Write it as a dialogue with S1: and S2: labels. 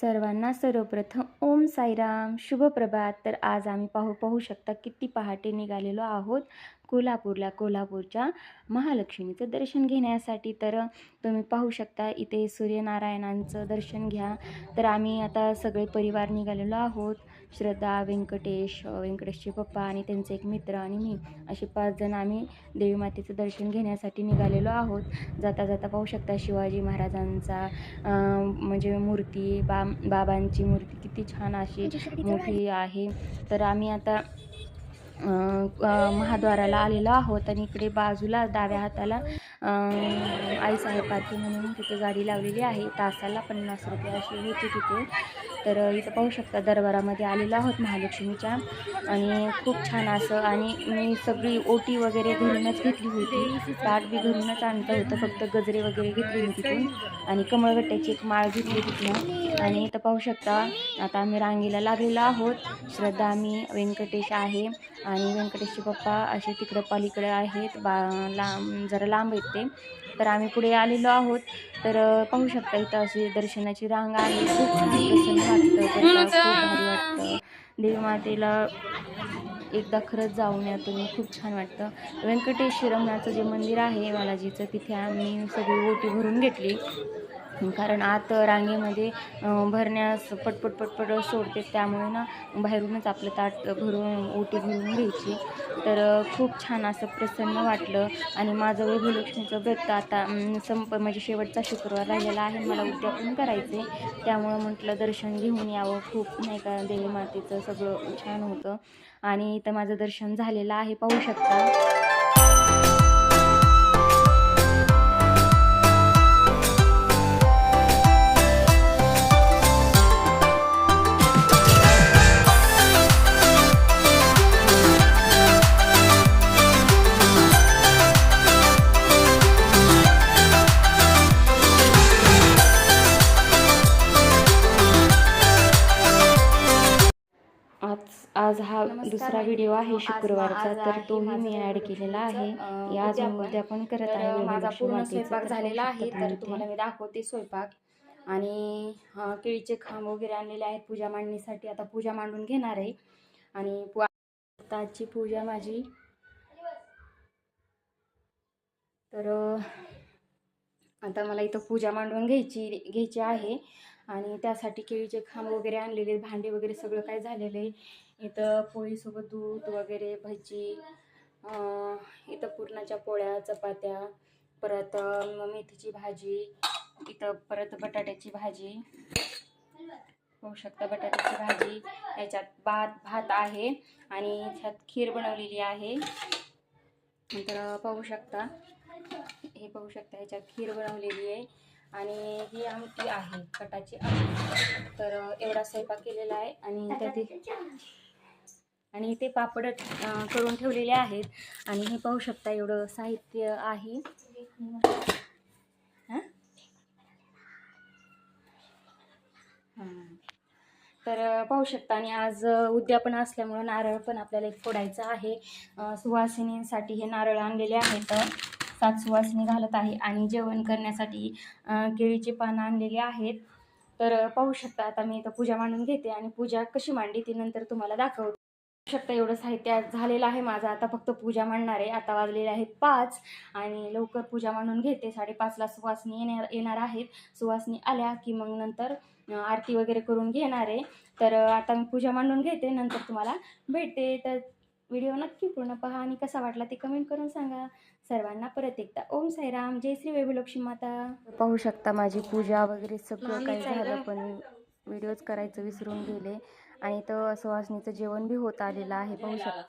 S1: सर्वांना सर्वप्रथम ओम साईराम. शुभ प्रभात तर आज आम्ही पाहू पाहू शकता किती पहाटे निघालेलो आहोत. कोल्हापूरला कोल्हापूरच्या महालक्ष्मीचं दर्शन घेण्यासाठी. तर तुम्ही पाहू शकता इथे सूर्यनारायणांचं दर्शन घ्या. तर आम्ही आता सगळे परिवार निघालेलो आहोत. श्रद्धा व्यंकटेश व्यंकटेशचे पप्पा आणि त्यांचे एक मित्र आणि मी. असे पाच जण आम्ही देवी मातेचं दर्शन घेण्यासाठी निघालेलो आहोत. जाता जाता पाहू शकता शिवाजी महाराजांचा म्हणजे मूर्ती बा बाबांची मूर्ती किती छान अशी मोठी आहे. तर आम्ही आता महाद्वाराला आलेलो आहोत आणि इकडे बाजूला डाव्या हाताला अं, आईसाहेब पार्टी म्हणून तिथे गाडी लावलेली आहे. तासाला पन्नास रुपये अशी होती तिथे. तर इथं पाहू शकता दरबारामध्ये आलेलो आहोत महालक्ष्मीच्या. आणि खूप छान असं आणि मी सगळी ओटी वगैरे घरूनच घेतली होती. ताट बी घरूनच आणलं होतं. फक्त गजरे वगैरे घेतली होती तिथून. आणि कमळगट्ट्याची एक माळ घेतली तिथनं. आणि इथं पाहू शकता आता आम्ही रांगेला लागलेलो आहोत. श्रद्धा आम्ही व्यंकटेश आहे. आणि व्यंकटेशचे पप्पा असे तिकडं पलीकडे आहेत. बा लांब जरा लांब आहेत. ते तर आम्ही पुढे आलेलो आहोत. तर पाहू शकता इथं अशी दर्शनाची रांग आहे. खूप छान प्रसन्न वाटतं. खूप भारी वाटतं. देवी मातेला एकदा खरंच जाऊन या तुम्ही. खूप छान वाटतं. व्यंकटेश रमणाचं जे मंदिर आहे बालाजीचं तिथे आम्ही सगळी ओटी भरून घेतली. कारण आत रांगेमध्ये भरण्यास पटपट पटपट सोडते. त्यामुळे ना बाहेरूनच आपलं ताट भरून ओटी भरून घ्यायची. तर खूप छान असं प्रसन्न वाटलं. आणि माझं वैभवलक्ष्मीचं व्रत आता संप म्हणजे शेवटचा शुक्रवार राहिलेला आहे. मला उद्यापन करायचे त्यामुळं म्हटलं दर्शन घेऊन यावं. खूप नाही का देवी मातेचं सगळं छान होतं. आणि इथं माझं दर्शन झालेलं आहे. पाहू शकता. आज हा दुसरा व्हिडिओ आहे शुक्रवारचा. तर तोही मी ॲड केलेला आहे. या आज मी उद्या पण करत आहे
S2: माझा पूर्ण. स्वयंपाक झालेला आहे. तर
S1: तुम्ही
S2: तुम्हाला मी दाखवते स्वयंपाक. आणि केळीचे खांब वगैरे आणलेले आहेत पूजा मांडणीसाठी. आता पूजा मांडून घेणार आहे. आणि आजची पूजा माझी. तर आता मला इथं पूजा मांडून घ्यायची घ्यायची आहे. आणि त्यासाठी केळीचे खांब वगैरे आणलेले भांडे वगैरे सगळं काय झालेलं आहे. इथं पोळीसोबत दूध वगैरे भजी इथं पुरणाच्या पोळ्या चपात्या परत मेथीची भाजी इथं परत बटाट्याची भाजी होऊ शकता बटाट्याची भाजी. याच्यात भात भात आहे आणि ह्यात खीर बनवलेली आहे. नंतर पाहू शकता. हे पाहू शकता ह्याच्यात खीर बनवलेली आहे आणि ही आमटी आहे कटाची आमटी. तर एवढा स्वयंपाक केलेला आहे आणि त्यात आणि ते पापड करून ठेवलेले आहेत. आणि हे पाहू शकता एवढं साहित्य आहे. तर पाहू शकता आणि आज उद्या उद्यापन असल्यामुळं नारळ पण आपल्याला एक फोडायचं आहे. सुवासिनींसाठी हे नारळ आणलेले आहेत. सात सुवासिनी घालत आहे आणि जेवण करण्यासाठी केळीचे केळीची पानं आणलेली आहेत. तर पाहू शकता आता मी इथं पूजा मांडून घेते आणि पूजा कशी मांडली ती नंतर तुम्हाला दाखवते. शकता एवढं साहित्य झालेलं आहे माझं. आता फक्त पूजा मांडणार आहे. आता वाजलेले आहेत पाच आणि लवकर पूजा मांडून घेते. साडेपाचला सुवासिनी येणार येणार आहेत. सुवासिनी आल्या की मग नंतर आरती वगैरे करून घेणार आहे. तर आता मी पूजा मांडून घेते. नंतर तुम्हाला भेटते. तर व्हिडिओ नक्की पूर्ण पहा आणि कसा वाटला ते कमेंट करून सांगा. सर्वांना परत एकदा ओम साईराम. जय श्री वैभवलक्ष्मी माता.
S1: पाहू शकता माझी पूजा वगैरे सगळं काही
S2: आहे
S1: झालं. पण व्हिडिओज करायचं विसरून गेले. आणि इथं सुवासनीचं जेवण बी होत आलेलं आहे पाहू शकता.